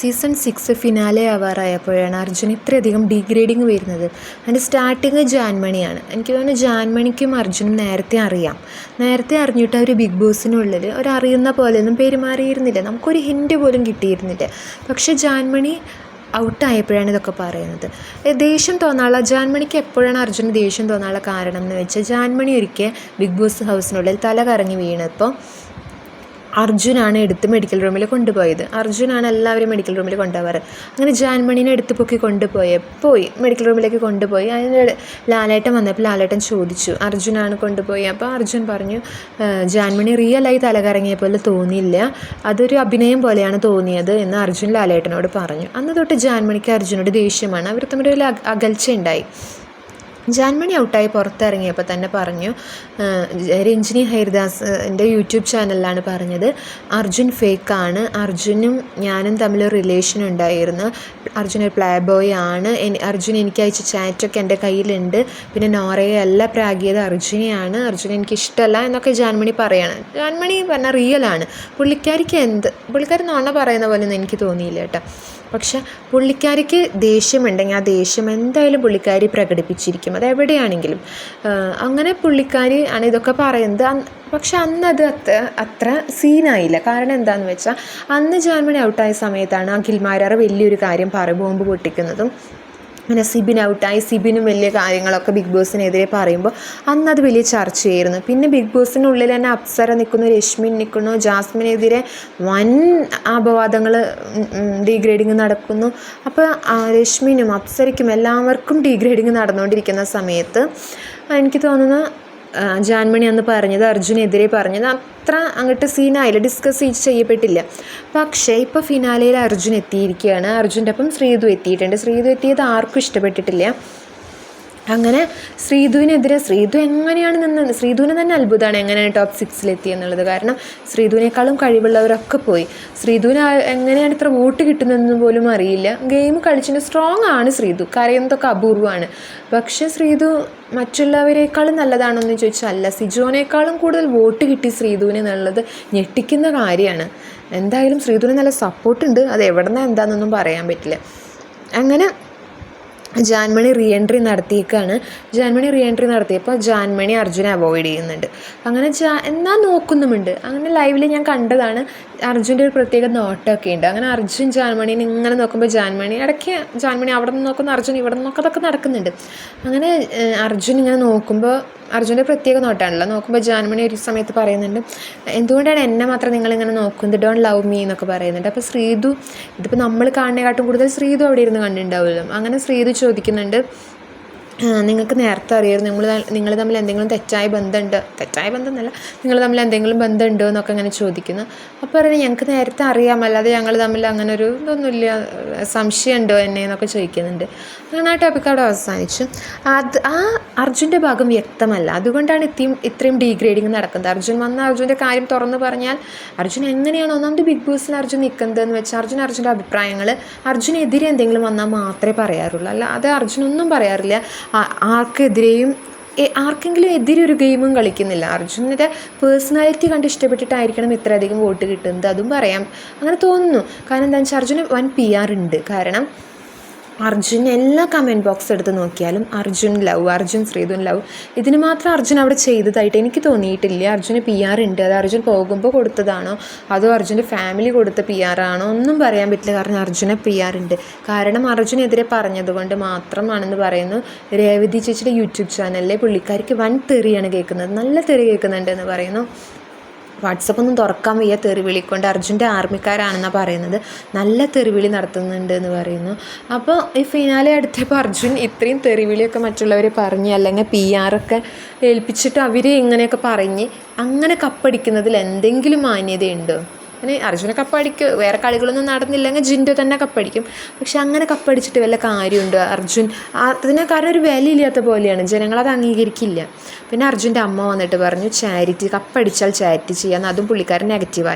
Season six finale ആവാറായപ്പോഴാണ് അർജുൻ ഇത്രയധികം degrading വരുന്നത്. അതിന്റെ സ്റ്റാർട്ടിങ് ജാൻമണിയാണ്. എനിക്ക് തോന്നുന്നു ജാൻമണിക്കും അർജുനും നേരത്തെ അറിയാം. നേരത്തെ അറിഞ്ഞിട്ട് അവർ ബിഗ് ബോസിനുള്ളിൽ ഒരറിയുന്ന പോലെയൊന്നും പെരുമാറിയിരുന്നില്ല. നമുക്കൊരു ഹിൻഡ് പോലും കിട്ടിയിരുന്നില്ല. പക്ഷേ ജാൻമണി ഔട്ടായപ്പോഴാണ് ഇതൊക്കെ പറയുന്നത്. ദേഷ്യം തോന്നാനുള്ള ജാൻമണിക്ക് എപ്പോഴാണ് അർജുന് ദേഷ്യം തോന്നാനുള്ള കാരണം എന്ന് വെച്ചാൽ ജാൻമണി ഒരിക്കൽ ബിഗ് ബോസ് ഹൗസിനുള്ളിൽ തല കറങ്ങി വീണപ്പോൾ അർജുനാണ് എടുത്ത് മെഡിക്കൽ റൂമിൽ കൊണ്ടുപോയത്. അർജുനാണ് എല്ലാവരും മെഡിക്കൽ റൂമിൽ കൊണ്ടുപോകാറ് അങ്ങനെ ജാൻമണീനെ എടുത്ത് പൊക്കി കൊണ്ടുപോയി. പോയി. മെഡിക്കൽ റൂമിലേക്ക് കൊണ്ടുപോയി. അതിന് ലാലേട്ടൻ വന്നപ്പോൾ ലാലേട്ടൻ ചോദിച്ചു. അർജുനാണ് കൊണ്ടുപോയി. അപ്പോൾ അർജുൻ പറഞ്ഞു ജാൻമണി റിയലായി തലകറങ്ങിയ പോലെ തോന്നിയില്ല. അതൊരു അഭിനയം പോലെയാണ് തോന്നിയത് എന്ന് അർജുൻ ലാലേട്ടനോട് പറഞ്ഞു. അന്ന് തൊട്ട് ജാൻമണിക്ക് അർജുനോട് ദേഷ്യമാണ്. അവർ തമ്മിൽ ഒരു ഉണ്ടായി ജാൻമണി ഔട്ടായി പുറത്തിറങ്ങിയപ്പോൾ തന്നെ പറഞ്ഞു രഞ്ജിനി ഹരിദാസ് എന്റെ യൂട്യൂബ് ചാനലിലാണ് പറഞ്ഞത്. അർജുൻ ഫേക്കാണ് അർജുനും ഞാനും തമ്മിൽ റിലേഷൻ ഉണ്ടായിരുന്നു. അർജുൻ ഒരു പ്ലേ ബോയ് ആണ് അർജുൻ എനിക്ക് അയച്ച ചാറ്റൊക്കെ എന്റെ കയ്യിലുണ്ട്. പിന്നെ നോറയെ അല്ല പ്രാഗിയത് അർജുനെയാണ്. അർജുൻ എനിക്ക് ഇഷ്ടമല്ല എന്നൊക്കെ ജാൻമണി പറയാണ്. ജാൻമണി പറഞ്ഞാൽ റിയലാണ് പുള്ളിക്കാരിക്ക് എന്ത് പുള്ളിക്കാരി നോണ പറയുന്ന പോലെ ഒന്നും എനിക്ക് തോന്നിയില്ല കേട്ടോ. പക്ഷെ പുള്ളിക്കാരിക്ക് ദേഷ്യമുണ്ടെങ്കിൽ ആ ദേഷ്യം എന്തായാലും പുള്ളിക്കാരി പ്രകടിപ്പിച്ചിരിക്കും. അത് എവിടെയാണെങ്കിലും. അങ്ങനെ പുള്ളിക്കാരി ആണ് ഇതൊക്കെ പറയുന്നത്. പക്ഷെ അന്ന് അത് അത്ര അത്ര സീനായില്ല. കാരണം എന്താണെന്ന് വെച്ചാൽ അന്ന് ജാൻമണി ഔട്ടായ സമയത്താണ് ആ ഗിൽമാരാർ വലിയൊരു കാര്യം പറ ബോംബ് പൊട്ടിക്കുന്നതും അങ്ങനെ സിബിൻ ഔട്ടായി. സിബിനും വലിയ കാര്യങ്ങളൊക്കെ ബിഗ് ബോസിനെതിരെ പറയുമ്പോൾ അന്ന് അത് വലിയ ചർച്ചയായിരുന്നു. പിന്നെ ബിഗ് ബോസിനുള്ളിൽ തന്നെ അപ്സര നിൽക്കുന്നു രശ്മിൻ നിൽക്കുന്നു ജാസ്മിനെതിരെ വൻ അപവാദങ്ങൾ ഡീഗ്രേഡിങ് നടക്കുന്നു. അപ്പോൾ രശ്മിനും അപ്സരയ്ക്കും എല്ലാവർക്കും ഡീഗ്രേഡിങ് നടന്നുകൊണ്ടിരിക്കുന്ന സമയത്ത് എനിക്ക് തോന്നുന്നു ജാൻമണി അന്ന് പറഞ്ഞത് അർജുനെതിരെ പറഞ്ഞത്. അത്ര അങ്ങോട്ട് സീനായില്ല ഡിസ്കസ് ചെയ്യപ്പെട്ടില്ല. പക്ഷേ ഇപ്പോൾ ഫിനാലയിൽ അർജുൻ എത്തിയിരിക്കുകയാണ് അർജുന്റെ ഒപ്പം ശ്രീതു എത്തിയിട്ടുണ്ട്. ശ്രീതു എത്തിയത് ആർക്കും ഇഷ്ടപ്പെട്ടിട്ടില്ല. അങ്ങനെ ശ്രീധുവിനെതിരെ ശ്രീധു എങ്ങനെയാണ് നിന്ന് ശ്രീധുവിന് തന്നെ അത്ഭുതമാണ് എങ്ങനെയാണ് ടോപ്പ് സിക്സിലെത്തി എന്നുള്ളത്. കാരണം ശ്രീധുവിനേക്കാളും കഴിവുള്ളവരൊക്കെ പോയി. ശ്രീധുവിന് എങ്ങനെയാണ് ഇത്ര വോട്ട് കിട്ടുന്നതെന്ന് പോലും അറിയില്ല. ഗെയിം കളിച്ചിട്ട് സ്ട്രോങ് ആണ് ശ്രീധു. കരയുന്നതൊക്കെ അപൂർവമാണ്. പക്ഷേ ശ്രീധു മറ്റുള്ളവരെക്കാളും നല്ലതാണോ എന്ന് ചോദിച്ചാൽ അല്ല. സിജോനേക്കാളും കൂടുതൽ വോട്ട് കിട്ടി ശ്രീധുവിന് എന്നുള്ളത് ഞെട്ടിക്കുന്ന കാര്യമാണ്. എന്തായാലും ശ്രീധുവിന് നല്ല സപ്പോർട്ടുണ്ട് അത് എവിടെ നിന്നാണ് എന്താണെന്നൊന്നും പറയാൻ പറ്റില്ല. അങ്ങനെ ജാൻമണി റീ എൻട്രി നടത്തിയേക്കാണ്. ജാൻമണി റീ എൻട്രി നടത്തിയപ്പോൾ ജാൻമണി അർജുനെ അവോയ്ഡ് ചെയ്യുന്നുണ്ട്. അങ്ങനെ ജാ എന്നാൽ നോക്കുന്നുമുണ്ട്. അങ്ങനെ ലൈവിൽ ഞാൻ കണ്ടതാണ് അർജുന്റെ ഒരു പ്രത്യേക നോട്ടമൊക്കെ ഉണ്ട്. അങ്ങനെ അർജുൻ ജാൻമണീനെ ഇങ്ങനെ നോക്കുമ്പോൾ ജാൻമണി ഇടയ്ക്ക് ജാൻമണി അവിടെ നിന്ന് നോക്കുന്ന അർജുൻ ഇവിടെ നിന്ന് നോക്കുന്നതൊക്കെ നടക്കുന്നുണ്ട്. അങ്ങനെ അർജുൻ ഇങ്ങനെ നോക്കുമ്പോൾ അർജുന്റെ പ്രത്യേക നോട്ടാണല്ലോ. നോക്കുമ്പോൾ ജാൻമണി ഒരു സമയത്ത് പറയുന്നുണ്ട് എന്തുകൊണ്ടാണ് എന്നെ മാത്രം നിങ്ങളിങ്ങനെ നോക്കുന്നത്? ഡോണ്ട് ലവ് മീ എന്നൊക്കെ പറയുന്നുണ്ട്. അപ്പോൾ ശ്രീതു ഇതിപ്പോൾ നമ്മൾ കാണുന്നതിനെക്കാട്ടും കൂടുതൽ ശ്രീതു അവിടെ ഇരുന്ന് കണ്ടിട്ടുണ്ടാവുമല്ലോ. അങ്ങനെ ശ്രീതു ചോദിക്കുന്നുണ്ട്. നിങ്ങൾക്ക് നേരത്തെ അറിയായിരുന്നു നിങ്ങൾ നിങ്ങൾ തമ്മിൽ എന്തെങ്കിലും തെറ്റായ ബന്ധമുണ്ട്. തെറ്റായ ബന്ധം എന്നല്ല നിങ്ങൾ തമ്മിൽ എന്തെങ്കിലും ബന്ധമുണ്ടോ എന്നൊക്കെ അങ്ങനെ ചോദിക്കുന്നു. അപ്പോൾ പറയുന്നത് ഞങ്ങൾക്ക് നേരത്തെ അറിയാം അല്ലാതെ ഞങ്ങൾ തമ്മിൽ അങ്ങനെ ഒരു ഇതൊന്നുമില്ല. സംശയമുണ്ടോ എന്നെ എന്നൊക്കെ ചോദിക്കുന്നുണ്ട്. അങ്ങനെ ആ ടോപ്പിക്ക് അവിടെ അവസാനിച്ചു. അത് ആ അർജുന്റെ ഭാഗം വ്യക്തമല്ല. അതുകൊണ്ടാണ് ഇത്രയും ഇത്രയും ഡീഗ്രേഡിങ് നടക്കുന്നത്. അർജുൻ വന്ന അർജുന്റെ കാര്യം തുറന്നു പറഞ്ഞാൽ അർജുൻ എങ്ങനെയാണ് ഒന്നാമത് ബിഗ് ബോസിൽ അർജുൻ നിൽക്കുന്നത് എന്ന് വെച്ചാൽ അർജുൻ അർജുന്റെ അഭിപ്രായങ്ങൾ അർജുനെതിരെ എന്തെങ്കിലും വന്നാൽ മാത്രമേ പറയാറുള്ളൂ. അല്ല അത് അർജുനൊന്നും പറയാറില്ല. ആർക്കെതിരെയും ആർക്കെങ്കിലും എതിരെ ഒരു ഗെയിമും കളിക്കുന്നില്ല. അർജുനന്റെ പേഴ്സണാലിറ്റി കണ്ട് ഇഷ്ടപ്പെട്ടിട്ടായിരിക്കണം ഇത്രയധികം വോട്ട് കിട്ടുന്നത്. അതും പറയാം. അങ്ങനെ തോന്നുന്നു. കാരണം എന്താണെന്ന് വെച്ചാൽ അർജുന് വൻ പി ആർ ഉണ്ട്. കാരണം അർജുൻ എല്ലാ കമന്റ് ബോക്സ് എടുത്ത് നോക്കിയാലും അർജുൻ ലവ് അർജുൻ ശ്രീധുൻ ലവ്. ഇതിന് മാത്രം അർജുൻ അവിടെ ചെയ്തതായിട്ട് എനിക്ക് തോന്നിയിട്ടില്ല. അർജുന് പി ആർ ഉണ്ട്. അത് അർജുൻ പോകുമ്പോൾ കൊടുത്തതാണോ? അതോ അർജുന്റെ ഫാമിലി കൊടുത്ത പി ആർ ആണോ? ഒന്നും പറയാൻ പറ്റില്ല. കാരണം അർജുന് പി ആർ ഉണ്ട്. കാരണം അർജുനെതിരെ പറഞ്ഞതുകൊണ്ട് മാത്രമാണെന്ന് പറയുന്നു രേവതി ചേച്ചിയുടെ യൂട്യൂബ് ചാനലിലെ പുള്ളിക്കാർക്ക് വൻ തെറിയാണ് കേൾക്കുന്നത്. നല്ല തെറി കേൾക്കുന്നുണ്ട് എന്ന് പറയുന്നു. വാട്സപ്പ് ഒന്നും തുറക്കാൻ വയ്യ തെറിവിളിക്കൊണ്ട് അർജുന്റെ ആർമിക്കാരാണെന്നാണ് പറയുന്നത്. നല്ല തെറിവിളി നടത്തുന്നുണ്ട് എന്ന് പറയുന്നു. അപ്പോൾ ഈ ഫിനാലെ അടുത്തപ്പോൾ അർജുൻ ഇത്രയും തെറിവിളിയൊക്കെ മറ്റുള്ളവർ പറഞ്ഞ് അല്ലെങ്കിൽ പി ആറൊക്കെ ഏൽപ്പിച്ചിട്ട് അവർ ഇങ്ങനെയൊക്കെ പറഞ്ഞ് അങ്ങനെ കപ്പടിക്കുന്നതിൽ എന്തെങ്കിലും മാന്യതയുണ്ടോ? അങ്ങനെ അർജുന കപ്പടിക്കും വേറെ കളികളൊന്നും നടന്നില്ലെങ്കിൽ ജിൻഡോ തന്നെ കപ്പടിക്കും. പക്ഷെ അങ്ങനെ കപ്പടിച്ചിട്ട് വല്ല കാര്യമുണ്ട് അർജുൻ? അതിന് കാരണം ഒരു വിലയില്ലാത്ത പോലെയാണ്. ജനങ്ങളത് അംഗീകരിക്കില്ല. പിന്നെ അർജുന്റെ അമ്മ വന്നിട്ട് പറഞ്ഞു ചാരിറ്റി കപ്പടിച്ചാൽ ചാരിറ്റി ചെയ്യാമെന്ന് അതും പുള്ളിക്കാരൻ നെഗറ്റീവായി